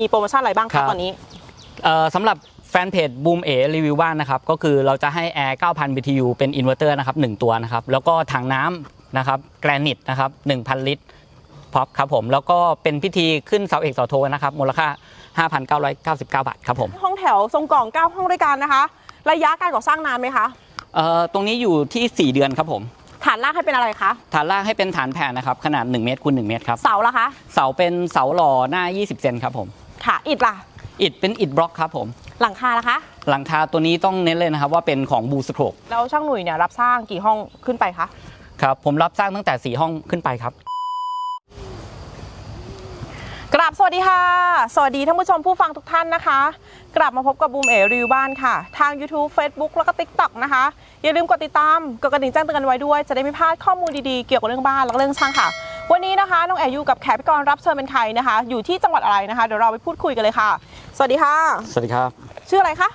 มีโปรโมชั่นอะไรบ้างครัคะบ ตอนนี้ เอ่อสำหรับแฟนเพจบูมเอรีวิวบ้านนะครับ ก็คือเราจะให้แอร์ 9,000 BTU เป็นอินเวอร์เตอร์นะครับ 1 ตัวนะครับ แล้วก็ถังน้ำนะครับแกรนิตนะครับ 1,000 ลิตรพร็อพครับผม แล้วก็เป็นพิธีขึ้นเสาเอกเสาโทนะครับ มูลค่า 5,999 บาทครับผม ห้องแถวทรงกล่อง 9 ห้องด้วยกันนะคะ ระยะการก่อสร้างนานไหมคะเอ่อตรงนี้อยู่ที่4 เดือนครับผม ฐานรากให้เป็นอะไรคะฐานล่างให้เป็นฐานแผ่นนะครับ ขนาด 1 เมตรคูณ1เมตรครับ เสาละคะ เสาเป็นเสาหล่อหน้า 20 เซนครับผม ค่ะ อิฐล่ะ อิฐเป็นอิฐบล็อกครับผม หลังคาละคะ หลังคาตัวนี้ต้องเน้นเลยนะครับว่าเป็นของบูสโครกแล้วช่างหนุ่ยเนี่ยรับสร้างกี่ห้องขึ้นไปคะ ครับ ผมรับสร้างตั้งแต่ 4 ห้องขึ้นไปครับกราบสวัสดีค่ะ สวัสดีท่านผู้ชมผู้ฟังทุกท่านนะคะ กลับมาพบกับบูมเอรีวิวบ้านค่ะ ทาง YouTube Facebook แล้วก็ TikTok นะคะ อย่าลืมกดติดตาม กดกระดิ่งแจ้งเตือนกันไว้ด้วย จะได้ไม่พลาดข้อมูลดีๆ เกี่ยวกับเรื่องบ้าน แล้วก็เรื่องช่างค่ะ วันนี้นะคะน้องแอร์อยู่กับแขกพิกรรับเชิญเป็นใครนะคะ อยู่ที่จังหวัดอะไรนะคะเดี๋ยวเราไปพูดคุยกันเลยค่ะ สวัสดีค่ะ สวัสดีครับ ชื่ออะไรคะ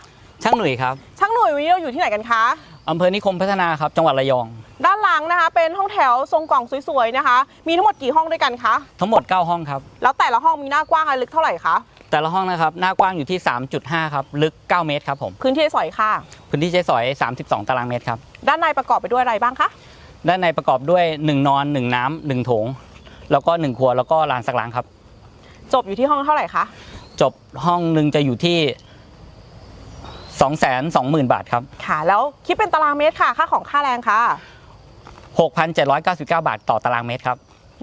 ช่างหนุ่ยครับช่างหนุ่ยวันนี้เราอยู่ที่ไหนกันคะอำเภอนิคมพัฒนาครับ จังหวัดระยอง ด้านหลังนะคะ เป็นห้องแถวทรงกล่องสวยๆนะคะ มีทั้งหมดกี่ห้องด้วยกันคะทั้งหมด 9 ห้องครับ แล้วแต่ละห้องมีหน้ากว้างอะไรลึกเท่าไหร่คะแต่ละห้องนะครับหน้ากว้างอยู่ที่ 3.5 ครับ ลึก 9 เมตรครับผม พื้นที่สอยค่ะ พื้นที่ใช้สอย 32 ตารางเมตรครับ ด้านในประกอบไปด้วยอะไรบ้างคะ ด้านในประกอบด้วย 1 นอน 1 น้ำ1โถง แล้วก็ 1 ครัวแล้วก็ลานสักล้างครับ จบอยู่ที่ห้องเท่าไหร่คะ จบห้องหนึ่งจะอยู่ที่ 220,000 บาทครับ ค่ะ แล้วคิดเป็นตารางเมตรค่ะ ค่าของค่าแรงค่ะ 6,799 บาทต่อตารางเมตรครับ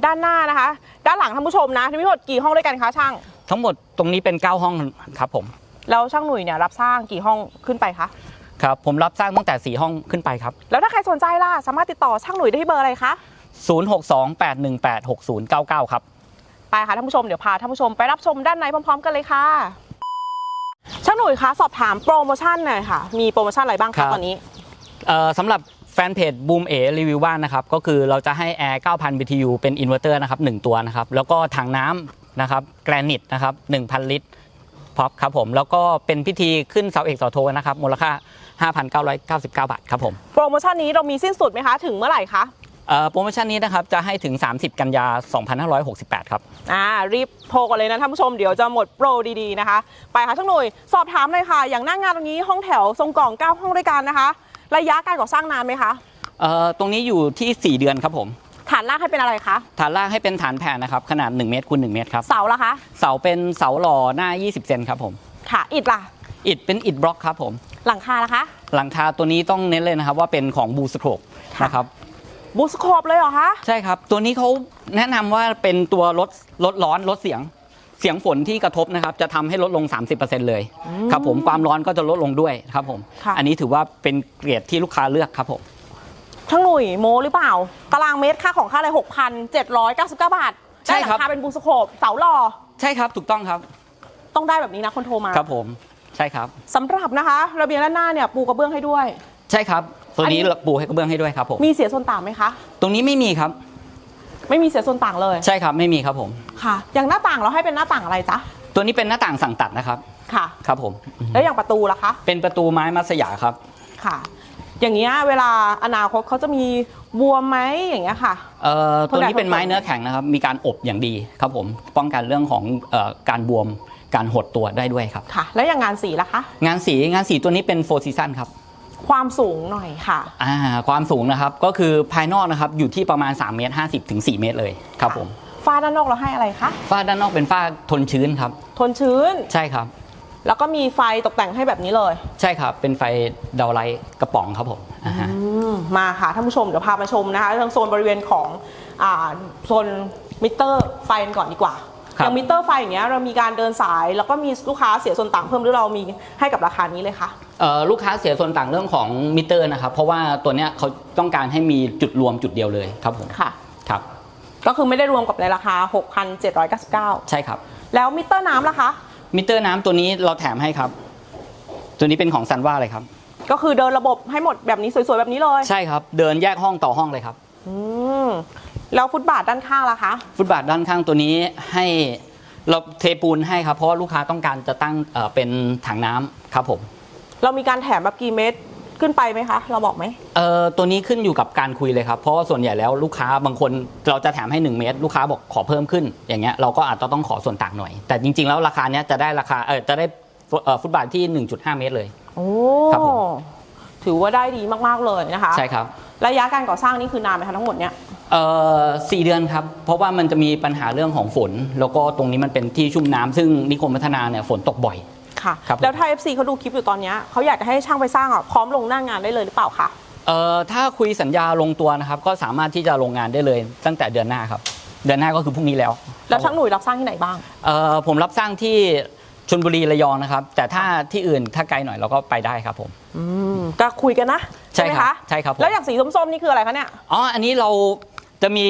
ด้านหน้านะคะ ด้านหลังท่านผู้ชมนะมีทั้งหมดกี่ห้องด้วยกันคะช่าง ทั้งหมดตรงนี้เป็น 9 ห้องครับผม แล้วช่างหนุ่ยเนี่ยรับสร้างกี่ห้องขึ้นไปคะ ครับผมรับสร้างตั้งแต่ 4 ห้องขึ้นไปครับ แล้วถ้าใครสนใจล่ะ สามารถติดต่อช่างหนุ่ยได้ที่เบอร์อะไรคะ 0628186099 ครับ ไปค่ะท่านผู้ชมเดี๋ยวพาท่านผู้ชมไปรับชมด้านในพร้อม ๆ กันเลยค่ะ ช่างหนุ่ยคะสอบถามโปรโมชั่นหน่อยค่ะ มีโปรโมชั่นอะไรบ้างครัคะบ ตอนนี้ เอ่อสำหรับแฟนเพจบูมเอรีวิวบ้านนะครับ ก็คือเราจะให้แอร์ 9,000 BTU เป็นอินเวอร์เตอร์นะครับ 1 ตัวนะครับ แล้วก็ถังน้ำนะครับแกรนิตนะครับ 1,000 ลิตร พร็อพครับผมแล้วก็เป็นพิธีขึ้นเสาเอกเสาโทนะครับมูลค่า 5,999 บาทครับผมโปรโมชั่นนี้เรามีสิ้นสุดไหมคะ ถึงเมื่อไหร่คะเอ่อโปรโมชั่นนี้นะครับจะให้ถึง 30 กันยา 2568 ครับอ่ารีบโทรกันเลยนะท่านผู้ชมเดี๋ยวจะหมดโปรดีๆนะคะ ไปค่ะช่างหนุ่ยสอบถามเลยค่ะ อย่างหน้างานตรงนี้ห้องแถวทรงกล่อง 9 ห้องด้วยกันนะคะ ระยะการก่อสร้างนานไหมคะเอ่อตรงนี้อยู่ที่ 4 เดือนครับผม ฐานรากให้เป็นอะไรคะ ฐานล่างให้เป็นฐานแผ่นนะครับขนาด 1 เมตรคูณ1เมตรครับ เสาละคะ เสาเป็นเสาหล่อหน้า 20 เซนครับผมค่ะอิฐล่ะ อิฐเป็นอิฐบล็อกครับผม หลังคาละคะ หลังคาตัวนี้ต้องเน้นเลยนะครับว่าเป็นของบูสโครกค่ะนะครับบูสโคปเลยเหรอคะ ใช่ครับ ตัวนี้เขาแนะนำว่าเป็นตัวลดลดร้อนลดเสียงเสียงฝนที่กระทบนะครับจะทำให้ลดลง 30%เลยครับผมความร้อนก็จะลดลงด้วยครับผมค่ะอันนี้ถือว่าเป็นเกรดที่ลูกค้าเลือกครับผม ช่างหนุ่ยโมหรือเปล่า ตารางเมตรค่าของค่าอะไร6,799 บาท ใช่ได้หครัลับงคาเป็นบูสโคปเสาหล่อใช่ครับถูกต้องครับต้องได้แบบนี้นะคนโทรมาครับผมใช่ครับ สำหรับนะคะ ระเบียงด้านหน้าเนี่ยปูกระเบื้องให้ด้วย ใช่ครับตัวนี้อันนี้ ปูให้กระเบื้องให้ด้วยครับผมมีเสียส่วนต่างไหมคะ ตรงนี้ไม่มีครับ ไม่มีเสียส่วนต่างเลยใช่ครับไม่มีครับผม ค่ะ อย่างหน้าต่างเราให้เป็นหน้าต่างอะไรจ๊ะตัวนี้เป็นหน้าต่างสั่งตัดนะครับค่ะ ครับผม แล้วอย่างประตูล่ะคะ เป็นประตูไม้มัสยาครับ ค่ะ อย่างเงี้ยเวลาอนาคตเขาจะมีบวมไหมอย่างเงี้ยค่ะ เอ่อตัวนี้เป็นไม้ทนแดดทนฝนเนื้อแข็งนะครับ มีการอบอย่างดีครับผม ป้องกันเรื่องของเอ่อการบวม การหดตัวได้ด้วยครับ ค่ะ แล้วอย่างงานสีล่ะคะ งานสีงานสีตัวนี้เป็นโฟร์ซีซันครับ ความสูงหน่อยค่ะ อ่า ความสูงนะครับ ก็คือภายนอกนะครับ อยู่ที่ประมาณ3เมตร50ถึง4เมตรเลยครับผม ฝ้าด้านนอกเราให้อะไรคะ ฝ้าด้านนอกเป็นฝ้าทนชื้นครับ ทนชื้น ใช่ครับ แล้วก็มีไฟตกแต่งให้แบบนี้เลยใช่ครับ เป็นไฟดาวไลท์กระป๋องครับผมอ่าฮะ อืมมาค่ะท่านผู้ชมเดี๋ยวพามาชมนะคะทางโซนบริเวณของอ่าโซนมิเตอร์ไฟกันก่อนดีกว่าครับอย่างมิเตอร์ไฟอย่างเงี้ยเรามีการเดินสาย แล้วก็มีลูกค้าเสียส่วนต่างเพิ่มหรือเรามีให้กับราคานี้เลยคะ เอ่อลูกค้าเสียส่วนต่างเรื่องของมิเตอร์นะครับ เพราะว่าตัวเนี้ยเขาต้องการให้มีจุดรวมจุดเดียวเลยครับผมค่ะ ครับก็คือไม่ได้รวมกับในราคา 6,799 ใช่ครับ แล้วมิเตอร์น้ำล่ะคะ มิเตอร์น้ำตัวนี้เราแถมให้ครับ ตัวนี้เป็นของซันว่าเลยครับ ก็คือเดินระบบให้หมดแบบนี้สวยๆแบบนี้เลยใช่ครับ เดินแยกห้องต่อห้องเลยครับ อืมแล้วฟุตบาทด้านข้างล่ะคะ ฟุตบาทด้านข้างตัวนี้ให้เราเทปูนให้ครับ เพราะว่าลูกค้าต้องการจะตั้งเอ่อเป็นถังน้ำครับผม เรามีการแถมแบบกี่เมตร ขึ้นไปไหมคะ เราบอกไหม เอ่อตัวนี้ขึ้นอยู่กับการคุยเลยครับ เพราะว่าส่วนใหญ่แล้วลูกค้าบางคนเราจะแถมให้ 1 เมตร ลูกค้าบอกขอเพิ่มขึ้น อย่างเงี้ยเราก็อาจจะต้องขอส่วนต่างหน่อย แต่จริง ๆ แล้วราคาเนี้ยจะได้ราคาเออจะได้ฟุเอ่อฟุตบาทที่ 1.5 เมตรเลย โอ้ครับผม ถือว่าได้ดีมากๆเลยนะคะ ใช่ครับ ระยะการก่อสร้างนี่คือนานไหมคะทั้งหมดเนี่ย เอ่อสี่เดือนครับ เพราะว่ามันจะมีปัญหาเรื่องของฝน แล้วก็ตรงนี้มันเป็นที่ชุ่มน้ำซึ่งนิคมพัฒนาเนี่ยฝนตกบ่อย ค่ะ ครับผม แล้วถ้า FC เขาดูคลิปอยู่ตอนเนี้ยเขาอยากจะให้ช่างไปสร้างอะพร้อมลงหน้างานได้เลยหรือเปล่าคะเอ่อถ้าคุยสัญญาลงตัวนะครับ ก็สามารถที่จะลงงานได้เลยตั้งแต่เดือนหน้าครับ เดือนหน้าก็คือพรุ่งนี้แล้วแล้วช่างหนุ่ยรับสร้างที่ไหนบ้าง เอ่อผมรับสร้างที่ชลบุรีระยองนะครับ แต่ถ้าที่อื่นถ้าไกลหน่อยเราก็ไปได้ครับผม อืมก็คุยกันนะใช่ไหมครัคะบใช่ครับผม แล้วอย่างสีส้มๆนี่คืออะไรคะเนี่ย อ๋อ อันนี้เราจะมี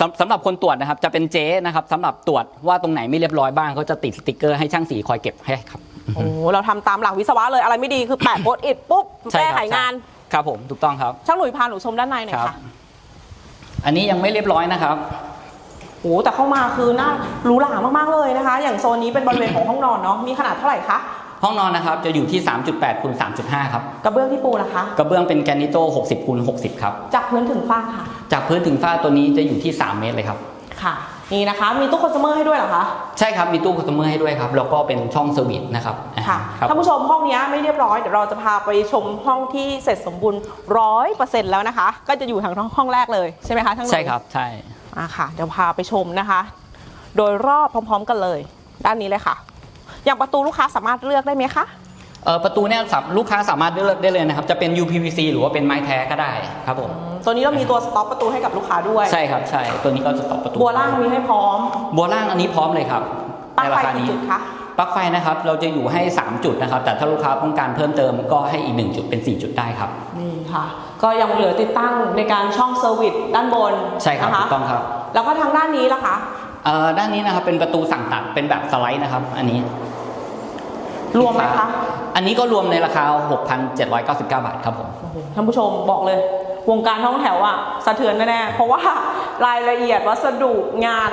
สำสำหรับคนตรวจนะครับ จะเป็นเจ๊นะครับสำหรับตรวจว่าตรงไหนไม่เรียบร้อยบ้างเขาจะติดสติกเกอร์ให้ช่างสีคอยเก็บให้ครับ โอ้เราทำตามหลักวิศวะเลยอะไรไม่ดีคือแปะโพสต์อิดปุ๊บใช่แก้ครับไขงาน ครับผมถูกต้องครับช่างหนุ่ยพาหนูชมด้านในหน่อยครับ ค่ะอันนี้ยังไม่เรียบร้อยนะครับ โอ้แต่เข้ามาคือน่าหรูหรามากๆเลยนะคะ อย่างโซนนี้เป็นบริเวณของห้องนอนเนาะมีขนาดเท่าไหร่คะห้องนอนนะครับจะอยู่ที่ 3.8คูณ3.5 ครับกระเบื้องที่ปูนะคะ กระเบื้องเป็นแกรนิโต้60คูณ60 ครับ จากพื้นถึงฟ้าค่ะ จากพื้นถึงฝ้าตัวนี้จะอยู่ที่ 3 เมตรเลยครับ ค่ะ นี่นะคะ มีตู้คอน sumer ให้ด้วยเหรอคะ ใช่ครับ มีตู้คอสเตอร์ให้ด้วยครับ แล้วก็เป็นช่องเซอร์วิสนะครับค่ะครับท่านผู้ชมห้องเนี้ยไม่เรียบร้อย เดี๋ยวเราจะพาไปชมห้องที่เสร็จสมบูรณ์ร้อยเปอร์เซ็นต์แล้วนะคะ ก็จะอยู่ทางห้องแรกเลยใช่ไหมคะทั้งหมดใช่ครับ ใช่อะค่ะ เดี๋ยวพาไปชมนะคะ โดยรอบพร้อม ๆ กันเลย ด้านนี้เลยค่ะ อย่างประตูลูกค้าสามารถเลือกได้ไหมคะเออประตูเนี่ยสับลูกค้าสามารถเลือกได้เลยนะครับ จะเป็น UPVC หรือว่าเป็นไม้แท้ก็ได้ครับผม ตัวนี้เรามีตัวสต็อปประตูให้กับลูกค้าด้วยใช่ครับใช่ตัวนี้ก็จะตอบประตูบัวล่างมีให้พร้อม บัวล่างอันนี้พร้อมเลยครับปลั๊กในไฟราคากี่นี้จุดคะปลั๊กไฟนะครับเราจะอยู่ให้ 3 จุดนะครับ แต่ถ้าลูกค้าต้องการเพิ่มเติมก็ให้อีก 1 จุดเป็น 4 จุดได้ครับนี่ค่ะ ก็ยังเหลือติดตั้งในการช่องเซอร์วิสด้านบนใช่ครับนะะถูกต้องครับ แล้วก็ทางด้านนี้ล่ะคะเอ่อด้านนี้นะครับเป็นประตูสั่งตัดเป็นแบบสไลด์นะครับ อันนี้ รวมไหมคะอันนี้ก็รวมในราคา 6,799 บาทครับผมโอ้โหท่านผู้ชมบอกเลย วงการท่องแถวอะสะเทือนแน่ๆเพราะว่ารายละเอียดวัสดุงาน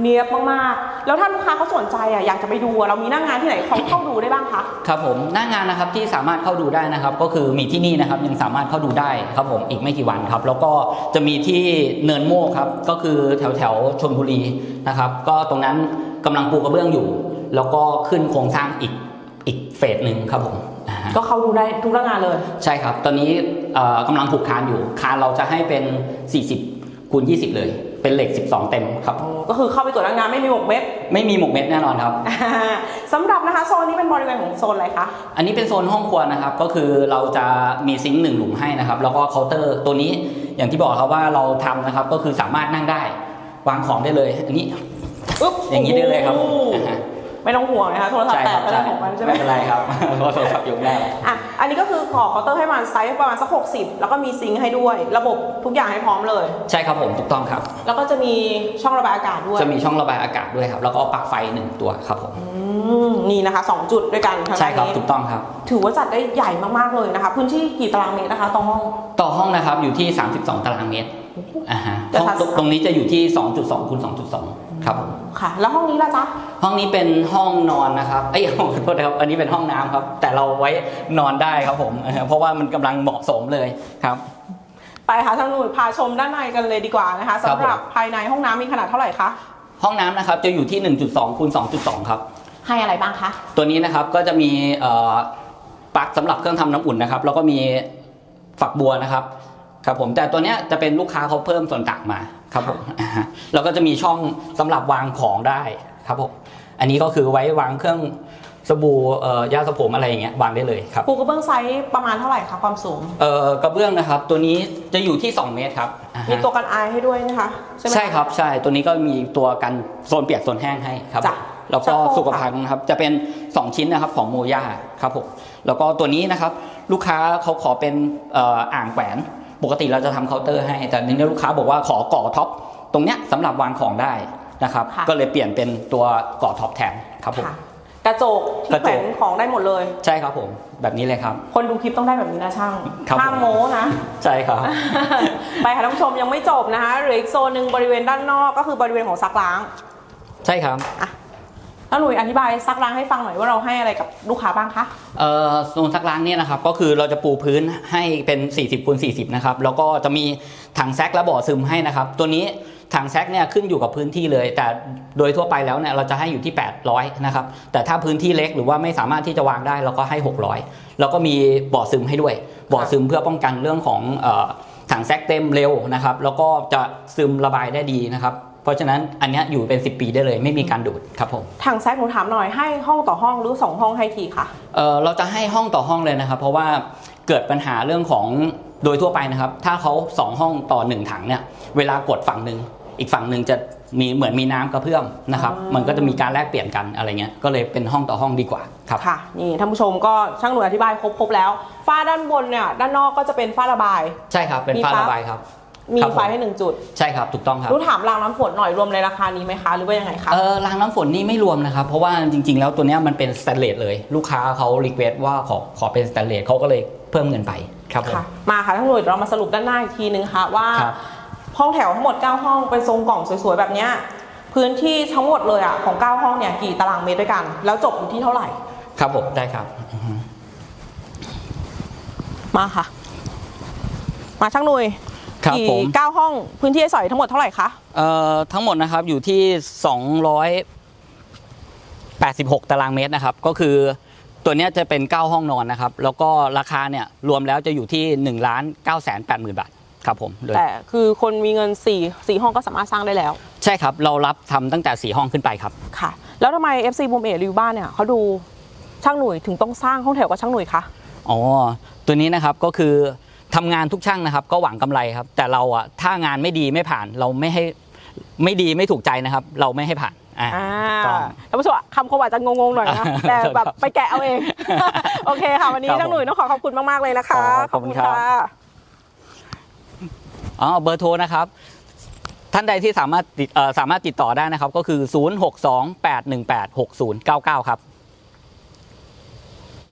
เนียบมากๆ แล้วถ้าลูกค้าเขาสนใจอะอยากจะไปดูอะเรามีหน้างงานที่ไหนเขาเข้าดูได้บ้างคะครับผมหน้างานนะครับที่สามารถเข้าดูได้นะครับ ก็คือมีที่นี่นะครับยังสามารถเข้าดูได้ครับผมอีกไม่กี่วันครับ แล้วก็จะมีที่เนินโมกครับก็คือแถวแถวๆชนบุรีนะครับ ก็ตรงนั้นกำลังปูกระเบื้องอยู่ แล้วก็ขึ้นโครงสร้างอีกอีกเฟสหนึ่งครับผมอ่าฮะก็เข้าดูได้ทุกหน้างานเลย ใช่ครับ ตอนนี้เอ่อ กำลังผูกคานอยู่ คานเราจะให้เป็น 40คูณ20 เลย เป็นเหล็ก 12 เต็มครับ ก็คือเข้าไปตรวจหน้างานไม่มีหมกเม็ด ไม่มีหมกเม็ดแน่นอนครับสำหรับนะคะโซนนี้เป็นบริเวณของโซนอะไรคะ อันนี้เป็นโซนห้องครัวนะครับ ก็คือเราจะมีซิงค์หนึ่งหลุมให้นะครับ แล้วก็เคาน์เตอร์ตัวนี้อย่างที่บอกครับว่าเราทำนะครับ ก็คือสามารถนั่งได้ วางของได้เลย อันนี้อุ๊บอย่างนี้ได้เลยครับโอ้โหอ่าฮะไม่ต้องห่วงนะคะโทรศัพท์ใช่แตครักบไปใช่แล้วของมันใช่ไหมไม่เป็นไรครับเพราะโทรศัพท์ยกได้อะ อันนี้ก็คือขอเคาน์เตอร์ให้มันไซส์ประมาณสัก60 แล้วก็มีซิงค์ให้ด้วย ระบบทุกอย่างให้พร้อมเลย ใช่ครับผมถูกต้องครับ แล้วก็จะมีช่องระบายอากาศด้วย จะมีช่องระบายอากาศด้วยครับ แล้วก็ปลั๊กไฟหนึ่งตัวครับผมอืมนี่นะคะ2จุดด้วยกันทางใช่ด้านครับนี้ถูกต้องครับ ถือว่าจัดได้ใหญ่มากๆเลยนะคะพื้นที่กี่ตารางเมตรนะคะตรงห้องต่อห้องนะครับอยู่ที่ 32 ตารางเมตรอ่าฮะแต่ห้องถ้าตรงตรงนี้จะอยู่ที่ 2.2คูณ2.2 ครับผมค่ะ แล้วห้องนี้ล่ะจ๊ะห้องนี้เป็นห้องนอนนะครับเอ้ยขอโทษนะครับอันนี้เป็นห้องน้ำครับ แต่เราไว้นอนได้ครับผมเออเพราะว่ามันกำลังเหมาะสมเลยครับ ไปค่ะทางนู้นพาชมด้านในกันเลยดีกว่านะคะครับสำหรับภายในห้องน้ำมีขนาดเท่าไหร่คะห้องน้ำนะครับจะอยู่ที่ 1.2คูณ2.2 ครับ ให้อะไรบ้างคะ ตัวนี้นะครับก็จะมีเอ่อปลั๊กสำหรับเครื่องทำน้ำอุ่นนะครับ แล้วก็มีฝักบัวนะครับ ครับผมแต่ตัวเนี้ยจะเป็นลูกค้าเขาเพิ่มส่วนต่างมาครับผมอ่าฮะแล้วก็จะมีช่องสำหรับวางของได้ครับผมอันนี้ก็คือไว้วางเครื่องสบู่เอ่อยาสระผมอะไรอย่างเงี้ยวางได้เลยครับปูกระเบื้องไซส์ประมาณเท่าไหร่คะความสูงเอ่อกระเบื้องนะครับ ตัวนี้จะอยู่ที่ 2 เมตรครับอ่าฮะมีตัวกันไอายให้ด้วยนะคะใช่ไหมะใช่ครับใช่ตัวนี้ก็มีตัวกันโซนเปียกโซนแห้งให้ครับจ้ะแล้วก็ชักโครกสุขภัณฑ์นะครับจะเป็น 2 ชิ้นนะครับของโมย่าครับผมแล้วก็ตัวนี้นะครับลูกค้าเขาขอเป็นเอ่ออ่างแขวน ปกติเราจะทำเคาน์เตอร์ให้ แต่ทีนี้ลูกค้าบอกว่าขอก่อท็อปตรงเนี้ยสำหรับวางของได้นะครับ ค่ะ ก็เลยเปลี่ยนเป็นตัวก่อท็อปแทนครับผม ค่ะกระจกที่กระแขจวกนของได้หมดเลย ใช่ครับผม แบบนี้เลยครับ คนดูคลิปต้องได้แบบนี้นะช่างครับห้ามผม โม้นะ ใช่ครับ ไปค่ะท่านผู้ชมยังไม่จบนะคะเหลืออีกโซนหนึ่งบริเวณด้านนอกก็คือบริเวณของซักล้างใช่ครับ อะ แล้วหนุยอธิบายซักล้างให้ฟังหน่อยว่าเราให้อะไรกับลูกค้าบ้างคะเอ่อโซนซักล้างเนี่ยนะครับก็คือเราจะปูพื้นให้เป็น 40คูณ40 นะครับ แล้วก็จะมีถังแซกและบ่อซึมให้นะครับ ตัวนี้ถังแซกเนี่ยขึ้นอยู่กับพื้นที่เลย แต่โดยทั่วไปแล้วเนี่ยเราจะให้อยู่ที่ 800 นะครับ แต่ถ้าพื้นที่เล็กหรือว่าไม่สามารถที่จะวางได้เราก็ให้ 600 แล้วก็มีบ่อซึมให้ด้วย บ่อซึมเพื่อป้องกันเรื่องของออถังแซกเต็มเร็วนะครับ แล้วก็จะซึมระบายได้ดีนะครับ เพราะฉะนั้นอันเนี้ยอยู่เป็น 10 ปีได้เลยไม่มีการดูดครับผมถังแซกหนูถามหน่อยให้ห้องต่อห้องหรือสองห้องให้ทีค่ะเอ่อเราจะให้ห้องต่อห้องเลยนะครับ เพราะว่าเกิดปัญหาเรื่องของโดยทั่วไปนะครับ ถ้าเขาสองห้องต่อหนึ่งถังเนี่ยเวลากดฝั่งหนึ่งอีกฝั่งหนึ่งจะมีเหมือนมีน้ำกระเพื่อมนะครับอ่ามัมันก็จะมีการแลกเปลี่ยนกันอะไรเงี้ย ก็เลยเป็นห้องต่อห้องดีกว่าครับ ค่ะ นี่ท่านผู้ชมก็ช่างหน่วยอธิบายครบครบแล้ว ฝ้าด้านบนเนี่ยด้านนอกก็จะเป็นฝ้าระบาย ใช่ครับ เป็นมีฝ้าปลั๊กระบายครับ มีครับผม ไฟให้หนึ่งจุด ใช่ครับถูกต้องครับ รู้ถามรางน้ำฝนหน่อยรวมในราคานี้ไหมคะ หรือว่ายังไงคะ เออรางน้ำฝนนี่ไม่รวมนะครับ เพราะว่าจริง ๆ แล้วตัวเนี้ยมันเป็นสแตนเลสเลย ลูกค้าเขารีเควสว่าขอขอเป็นสแตนเลสเขาก็เลยเพิ่มเงินไปครับผม ค่ะ มาค่ะท่านหน่วยเดี๋ยวเรามาสรุปด้านหน้าอีกทีนึงค่ะว่า ครับ ห้องแถวทั้งหมด 9 ห้องเป็นทรงกล่องสวยๆ แบบเนี้ยพื้นที่ทั้งหมดเลยอะของ 9 ห้องเนี่ยกี่ตารางเมตรด้วยกัน แล้วจบอยู่ที่เท่าไหร่ ครับผมได้ครับ มาค่ะ มาช่างหน่วย ครับกี่ผม เก้าห้องพื้นที่ให้สอยทั้งหมดเท่าไหร่คะ เอ่อทั้งหมดนะครับอยู่ที่ 286 ตารางเมตรนะครับ ก็คือตัวเนี้ยจะเป็น 9 ห้องนอนนะครับ แล้วก็ราคาเนี่ยรวมแล้วจะอยู่ที่1ล้าน9แสน8หมื่นบาทครับผมโดยแต่คือคนมีเงิน4 4ห้องก็สามารถสร้างได้แล้วใช่ครับเรารับทำตั้งแต่ 4 ห้องขึ้นไปครับ ค่ะ แล้วทำไม FC บูมเอรีวิวบ้านเนี่ยเขาดูช่างหน่วยถึงต้องสร้างห้องแถวกับช่างหน่วยคะ อ๋อ ตัวนี้นะครับก็คือ ทำงานทุกช่างนะครับ ก็หวังกำไรครับ แต่เราอะถ้างานไม่ดีไม่ผ่านเราไม่ให้ไม่ดีไม่ถูกใจนะครับ เราไม่ให้ผ่านอ่าอ่าต้องท่านผู้ชมคำคมอาจจะงงๆหน่อยนะแต่แบบไปแกะเอาเอง โอเคค่ะวันนี้ครับช่างหน่วยต้องขอขอบคุณมากๆเลยนะคะอ๋อขอบคุณครับอ๋อเบอร์โทรนะครับท่านใดที่สามารถติดเอ่อสามารถติดต่อได้นะครับ ก็คือ 0628186099 ครับ